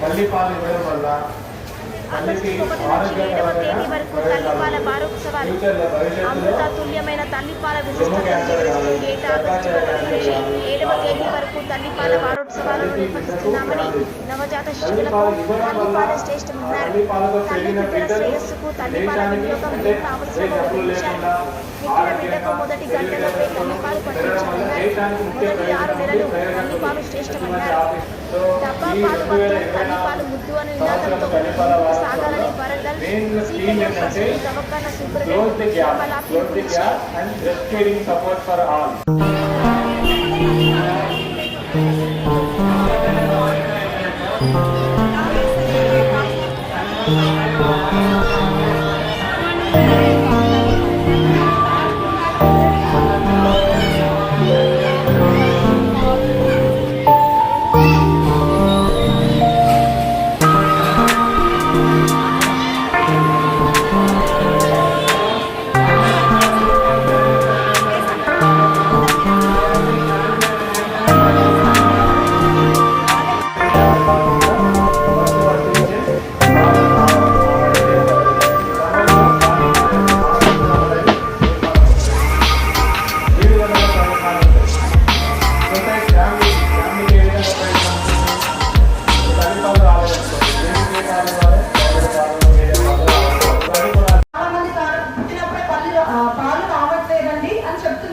తల్లి పాలు ఇవ్వడం వల్ల ఆగస్టు తేదీ వరకు తల్లిపాల వారోత్సవాలు అమృత తుల్యమైన తల్లిపాల విశిష్టత ఏటా ఆగస్టు ఒకటి నుంచి ఏడవ తేదీ వరకు తల్లిపాల వారోత్సవాలను నిర్వహిస్తున్నామని నవజాత శిశువులకు తల్లిపాల శ్రేష్టమన్నారు తల్లి బిడ్డల శ్రేయస్సుకు తల్లిపాల వినియోగం ఎంత అవసరమో వివరించారు పుట్టిన బిడ్డకు మొదటి గంటలపై తల్లిపాలు పట్టించాలన్నారు మొదటి ఆరు నెలలు తల్లిపాలు శ్రేష్టమన్నారు. డబ్బా పాలు వద్దు తల్లిపాలు ముద్దు అనే నినాదంతో సాగాలని వరంగల్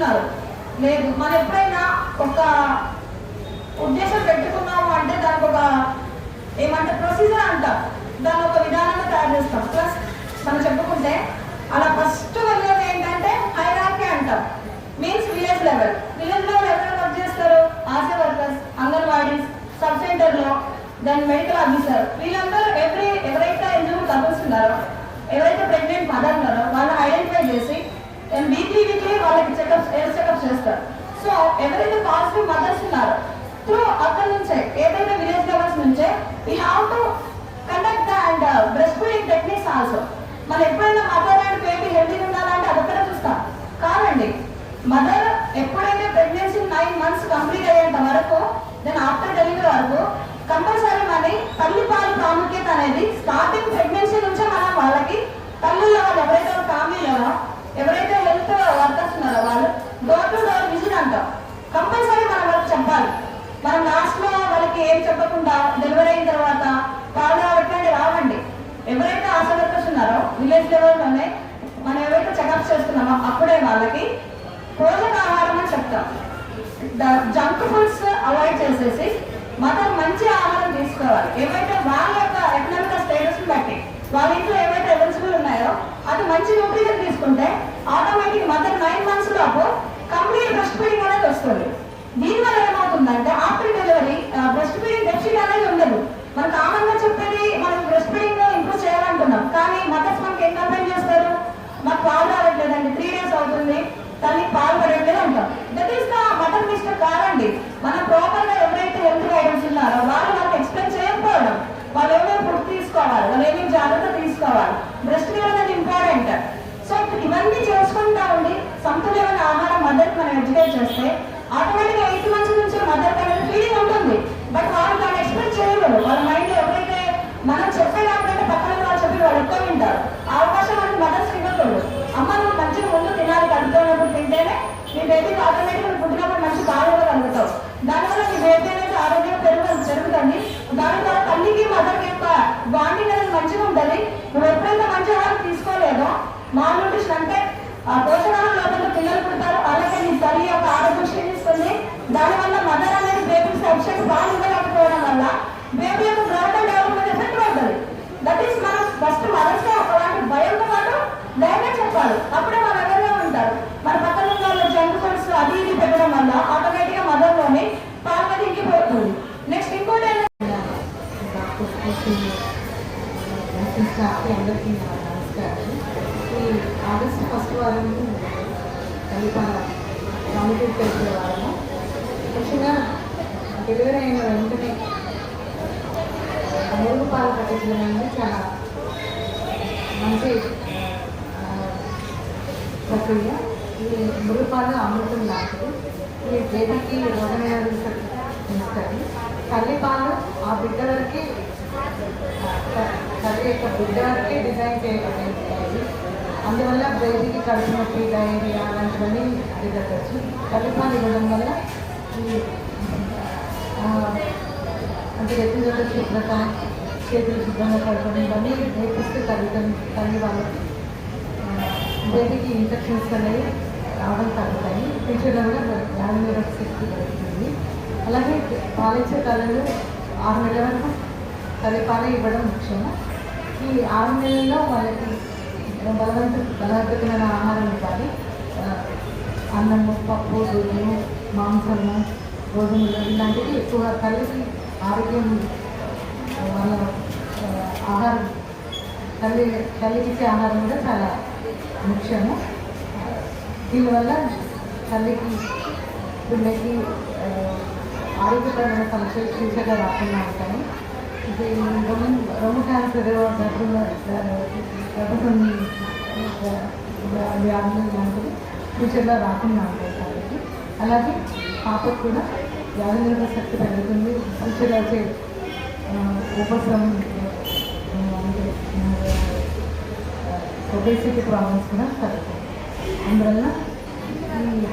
చేస్తున్నారు లేదు మనం ఎప్పుడైనా ఒక ఉద్దేశం పెట్టుకున్నాము అంటే దానికి ఒక ఏమంటే ప్రొసీజర్ అంటాం. దాన్ని ఒక విధానంగా తయారు చేస్తాం. ప్లస్ మనం చెప్పుకుంటే అలా ఫస్ట్ వెళ్ళేది ఏంటంటే హైరార్కీ అంటాం. Means village level village level ఎవరైనా వర్క్ చేస్తారు? ఆశా వర్కర్స్ అంగన్వాడీస్ సబ్ సెంటర్లో దాని మెడికల్ ఆఫీసర్ వీళ్ళందరూ ఎవరి ఎవరైతే ఎలిజిబుల్ కపుల్స్ ఉన్నారో ఎవరైతే వీక్లీ వాళ్ళకి చెకప్ హెల్త్ చెకప్ చేస్తారు. సో ఎవరైతే పాజిటివ్ మదర్స్ ఉన్నారో త్రూ అక్కడ నుంచే ఏదైనా విలేజ్ లెవెల్స్ నుంచే ఈ have to conduct and breast feeding techniques also మనం ఎప్పుడైనా మదర్ అండ్ బేబీ హెల్తీ ఉండాలంటే అదొక్కడే చూస్తాం. కాదండి మదర్ ఎప్పుడైతే ప్రెగ్నెన్సీ నైన్ మంత్స్ కంప్లీట్ అయ్యేంత వరకు దెన్ ఆఫ్టర్ డెలివరీ వరకు కంపల్సరీ మరి తల్లి పాలు ప్రాముఖ్యత అనేది స్టార్టింగ్ ప్రెగ్నెన్సీ నుంచే మనం వాళ్ళకి తల్లుల్లో వాళ్ళు ఎవరైతే ఫ్యామిలీలో ఎవరైతే హెల్త్ వర్కర్స్ ఉన్నారో వాళ్ళు డోర్ టు డోర్ విజిట్ అంటాం కంపల్సరీ మనం వాళ్ళకి చెప్పాలి మనం లాస్ట్లో వాళ్ళకి ఏం చెప్పకుండా డెలివరీ అయిన తర్వాత పాలు రావట్లేదు రావండి. ఎవరైతే ఆశా వర్కర్స్ ఉన్నారో విలేజ్ లెవెల్లోనే మనం ఎవరైతే చెకప్ చేస్తున్నామో అప్పుడే వాళ్ళకి పోషకాహారం అని చెప్తాం. జంక్ ఫుడ్స్ అవాయిడ్ చేసేసి మాత్రం మంచి ఆహారం తీసుకోవాలి. ఏవైతే వాళ్ళ యొక్క ఎకనామిక్ స్టేటస్ బట్టి వాళ్ళ ఇంట్లో ఏవైతే ఎలిజిబుల్ ఉన్నాయో అది మంచి న్యూట్రిషన్ తీసుకుంటే ఆటోమేటిక్ మదర్ నైన్ మంత్స్ లోపు కంప్లీట్ బ్రెస్ట్ ఫీడింగ్ అనేది వస్తుంది దీనివల్ల ఏమవుతుందంటే after delivery breast feeding deficit అనేది ఉండదు మనం కామన్గా చెప్పేది మనం బ్రెస్ట్ ఫీడింగ్ ఇంప్రూవ్ చేయాలంటున్నాం కానీ మదర్స్ మనకి ఏం కంప్లైంట్ చేస్తారు మాకు పాలు రావట్లేదండి త్రీ డేస్ అవుతుంది తల్లి పాలు పడట్లేదు అంటాం that is the mother mistake కాదండి మనం ప్రాపర్గా ఎవరైతే హెల్త్ గైడెన్స్ ఉన్నారో వాళ్ళు మనకు ఎక్స్ప్లెయిన్ చేయకపోవడం వాళ్ళు ఏమేమి ఫుడ్ తీసుకోవాలి వాళ్ళు ఏమేమి జాగ్రత్త తీసుకోవాలి బ్రెస్ట్ ఫీడ్ అనేది ఇంపార్టెంట్ సో ఇవన్నీ చేసుకుంటా ఉండి సమతుల్యమైన ఆహారం మదర్ మనం ఎడ్యుకేట్ చేస్తే ఆటోమేటిక్గా ఎయిట్ మంత్స్ నుంచి మదర్ అనేది ఫీలింగ్ ఉంటుంది. బట్ వాళ్ళు దాన్ని ఎక్స్ప్లెయిన్ చేయలేరు. వాళ్ళ మైండ్ ఎవరైతే మనం చెప్పే పక్కన వాళ్ళు చెప్పి వాళ్ళు ఎక్కువ వింటారు. ఆ అవకాశం మనకి మదర్స్ ఇవ్వకూడదు. అమ్మ నువ్వు మంచిగా ముందు తినాలి కడుపుతున్నప్పుడు తింటేనే నీ బేబీకి ఆటోమేటిక్గా పుట్టినప్పుడు మంచి బాగా ఇవ్వగలుగుతావు దానివల్ల నీ బేబీ అనేది ఆరోగ్యం పెరుగు జరుగుతుంది దాని ద్వారా తల్లికి మదర్కి యొక్క బాండింగ్ అనేది మంచిగా ఉంటుంది. నువ్వు ఎప్పుడైతే మంచి ఆహారం తీసుకోలేదో మా న్యూట్రిషన్ అంటే ఆ పోషకాహారం లోపల పిల్లలు పుడతారు అలాగే నీ తల్లి యొక్క ఆరోగ్యం క్షీణిస్తుంది దానివల్ల మదర్ అనేది బేబీకి సబ్జెక్ట్ బాగా వల్ల బేబీ యొక్క గ్రోత్ అండ్ డెవలప్మెంట్ ఎఫెక్ట్ అవుతుంది దట్ ఈస్ మనం ఫస్ట్ మదర్స్ అలాంటి భయంతో పాటు ధైర్యం చెప్పాలి అప్పుడే మన అవేర్గా ఉంటారు. మన పక్కన ఉన్న వాళ్ళు జంక్ ఫుడ్స్ అది ఇది పెట్టడం వల్ల ఆటోమేటిక్గా మదర్లోని ఇంకిపోతుంది నెక్స్ట్ ఇంకోటి స్టాఫ్కి అందరికీ నమస్కారం. ఈ ఆగస్టు ఫస్ట్ వారం కలిపాల ప్రాముఖ్యత తెలిపే వారము. ముఖ్యంగా డెలివరీ అయిన వెంటనే మూడు పాలు పట్టించడం అనేది చాలా మంచి ప్రక్రియ. ఈ మురుగుపాలు అమృతం లాంటిది. ఈ బేబీకి రోగ ఇస్తుంది తల్లిపాలు ఆ బిడ్డ వరకే తల్లి యొక్క బిడ్డ వరకే డిజైన్ చేయబడింది అందువల్ల బేబీకి కడుపు నొప్పి డైరియా అలాంటివన్నీ అరికట్టచ్చు తల్లిపాలు ఇవ్వడం వల్ల ఈ ఆ, అంటే వ్యక్తిగత శుభ్రత చేతులు శుభ్రంగా పడుకోవడం ఇవన్నీ నేర్పిస్తే తల్లిదండ్రులు తల్లి వాళ్ళకి ఆ, బేబీకి ఇన్ఫెక్షన్స్ అనేవి రావడం తగ్గుతాయి ఫ్యూచర్లో కూడా వ్యాధి శక్తి పెరుగుతుంది అలాగే పాలించే తల్లులు ఆరు నెలల వరకు తల్లిపాలు ఇవ్వడం ముఖ్యము ఈ ఆరు నెలల్లో వాళ్ళకి బలవంత బలవంతమైన ఆహారం ఇవ్వాలి అన్నము పప్పు దూరము మాంసము గోధుమలు ఇలాంటివి ఎక్కువగా తల్లికి ఆరోగ్యం వాళ్ళ ఆహారం తల్లి తల్లికి ఇచ్చే ఆహారం కూడా చాలా ముఖ్యము. దీనివల్ల తల్లికి పిల్లకి ఆరోగ్యపరమైన సమస్యలు ఫ్యూచర్గా రాకుండా ఉంటాయి. ఇది రొమ్ము రొమ్ము క్యాన్సర్ గర్భ వ్యాధులు లాంటివి ఫ్యూచర్లో రాకుండా ఉంటాయి కాబట్టి అలాగే పాపకు కూడా వ్యాధి నిరోధక శక్తి పెరుగుతుంది ఫ్యూచర్లో వచ్చే ఒబేసిటీ ప్రాబ్లమ్స్ కూడా తగ్గుతుంది అందువల్ల ఈ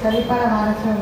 తల్లిపాల వారసత్వం